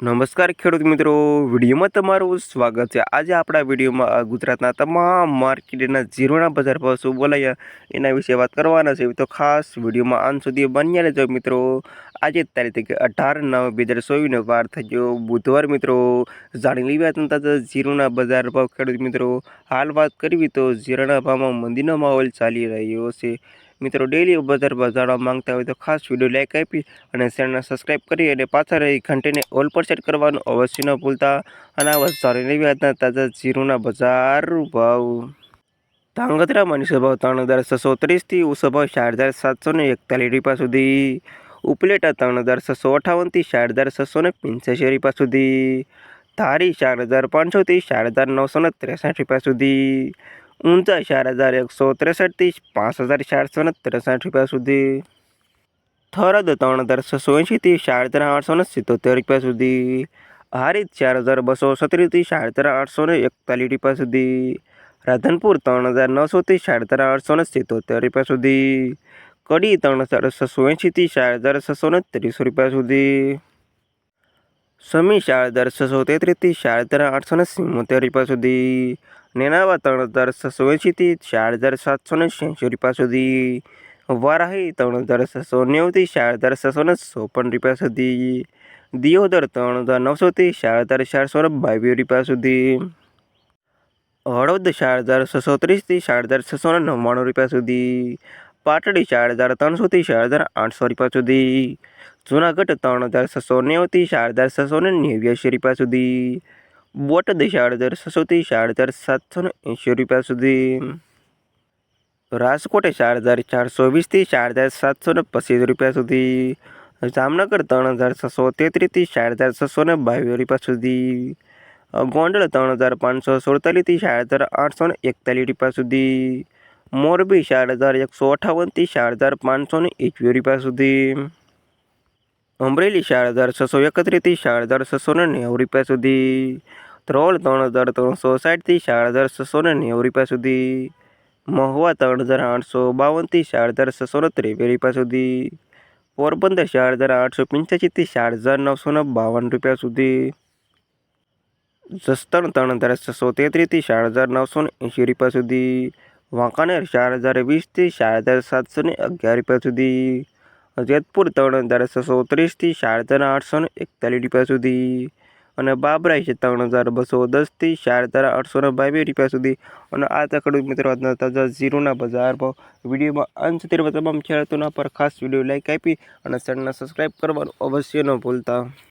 નમસ્કાર ખેડૂત મિત્રો, વિડીયોમાં તમારું સ્વાગત છે. આજે આપણા વિડીયોમાં ગુજરાતના તમામ માર્કેટના ઝીરોના બજાર ભાવ શું બોલાયા એના વિશે વાત કરવાના છે. તો ખાસ વિડીયોમાં અંત સુધી બન્યા રહેજો મિત્રો. આજે તારીખ અઢાર નવ બે હજાર ચોવીસનો વાર થઈ ગયો. બુધવાર મિત્રો, જાણી લેવા તાજા ઝીરોના બજાર ભાવ. ખેડૂત મિત્રો, હાલ વાત કરવી તો ઝીરોના ભાવમાં મંદીનો માહોલ ચાલી રહ્યો છે. મિત્રો ડેલી બજાર જાણવા માંગતા હોય તો ખાસ વીડિયો લાઇક આપી અને ચેનલને સબસ્ક્રાઈબ કરી અને પાછા રહી ઘંટીને ઓલ પર સેટ કરવાનું અવશ્ય ન ભૂલતા. અને આ સારી લેવી આજના તાજા જીરુના બજાર ભાવ. ધાંગધ્રા મનીષ ભાવ ત્રણ હજાર છસો ત્રીસથી ઉષો ભાવ ચાર હજાર સાતસો ને એકતાલીસ રૂપિયા સુધી. ઉપલેટા ત્રણ હજાર છસો અઠાવનથી ચાર હજાર છસો ને પંચ્યાસી રૂપિયા સુધી. ધારી ચાર હજાર પાંચસોથી ચાર હજાર નવસો ને ત્રેસઠ રૂપિયા સુધી. ઊંચા ચાર હજાર એકસો ત્રેસઠથી પાંચ હજાર ચારસો ને ત્રેસઠ રૂપિયા સુધી. થરદ ત્રણ હજાર છસો એંશીથી ચાર હજાર આઠસો ને સિત્તોતેર રૂપિયા સુધી. હારીત ચાર હજાર બસો સત્રીસથી ચાર હજાર આઠસો ને એકતાલીસ રૂપિયા સુધી. રાધનપુર ત્રણ હજાર નવસોથી ચાર હજાર આઠસો ને સિત્તોતેર રૂપિયા સુધી. કડી ત્રણ હજાર છસો એંશીથી ચાર હજાર છસો ને ત્રીસ રૂપિયા સુધી. સમી ચાર હજાર છસો તેત્રીસથી ચાર હજાર આઠસો ને સિત્તોતેર રૂપિયા સુધી. નેનાવા ત્રણ હજાર છસો એંશીથી ચાર હજાર સાતસો ને છ્યાસી રૂપિયા સુધી વારાહી ત્રણ હજાર છસો નેવુંથી ચાર હજાર છસો ને ચોપન રૂપિયા સુધી દિયોદર ત્રણ હજાર નવસોથી ચાર હજાર ચારસો ને બાવીસ રૂપિયા સુધી હળવદ ચાર હજાર છસો ત્રીસથી ચાર હજાર છસો ને નવ્વાણું રૂપિયા સુધી પાટડી ચાર હજાર ત્રણસોથી ચાર હજાર આઠસો રૂપિયા સુધી જૂનાગઢ ત્રણ હજાર છસો નેવુંથી ચાર હજાર છસો ને નેવ્યાસી રૂપિયા સુધી બોટાદ ચાર હજાર છસોથી ચાર હજાર સાતસો એંશી રૂપિયા સુધી રાજકોટ ચાર હજાર ચારસો વીસથી હજાર સાતસો ને પચીસ રૂપિયા સુધી જામનગર ત્રણ હજાર છસો તેત્રીસથી ચાર હજાર છસો ને બાવીસ રૂપિયા સુધી ગોંડલ ત્રણ હજાર પાંચસો સુડતાલીસથી ચાર હજાર આઠસો ને એકતાલીસ રૂપિયા સુધી મોરબી ચાર હજાર એકસો અઠાવનથી ચાર હજાર પાંચસો ને એકવીસ રૂપિયા સુધી અમરેલી ચાર હજાર છસો એકત્રીસથી ચાર હજાર છસો ને નેવું રૂપિયા સુધી. ધ્રોલ ત્રણ હજાર ત્રણસો સાઠથી ચાર હજાર છસો ને નેવું રૂપિયા સુધી. મહુવા ત્રણ હજાર આઠસો બાવનથી ચાર હજાર છસો ને ત્રેવીસ રૂપિયા સુધી. પોરબંદર ચાર હજાર આઠસો પંચ્યાસીથી ચાર હજાર નવસો ને બાવન રૂપિયા સુધી. જસદણ ત્રણ હજાર છસો તેત્રીસથી ચાર હજાર નવસો ને એંશી રૂપિયા સુધી. વાંકાનેર ચાર હજાર વીસથી ચાર હજાર સાતસો ને અગિયાર રૂપિયા સુધી. જેતપુર ત્રણ હજાર છસો ત્રીસથી શારદાના આઠસો ને એકતાલીસ રૂપિયા સુધી. અને બાબરાઈ છે ત્રણ હજાર બસો દસથી શારદાના આઠસો ને બાવીસ રૂપિયા સુધી. અને આ તકડું મિત્રો આજના તાજા ઝીરોના બજારમાં વિડીયોમાં અંત સુધી તમામ ખેડૂતોના પર ખાસ વીડિયો લાઈક આપી અને ચેનલને સબસ્ક્રાઈબ કરવાનું અવશ્ય ન ભૂલતા.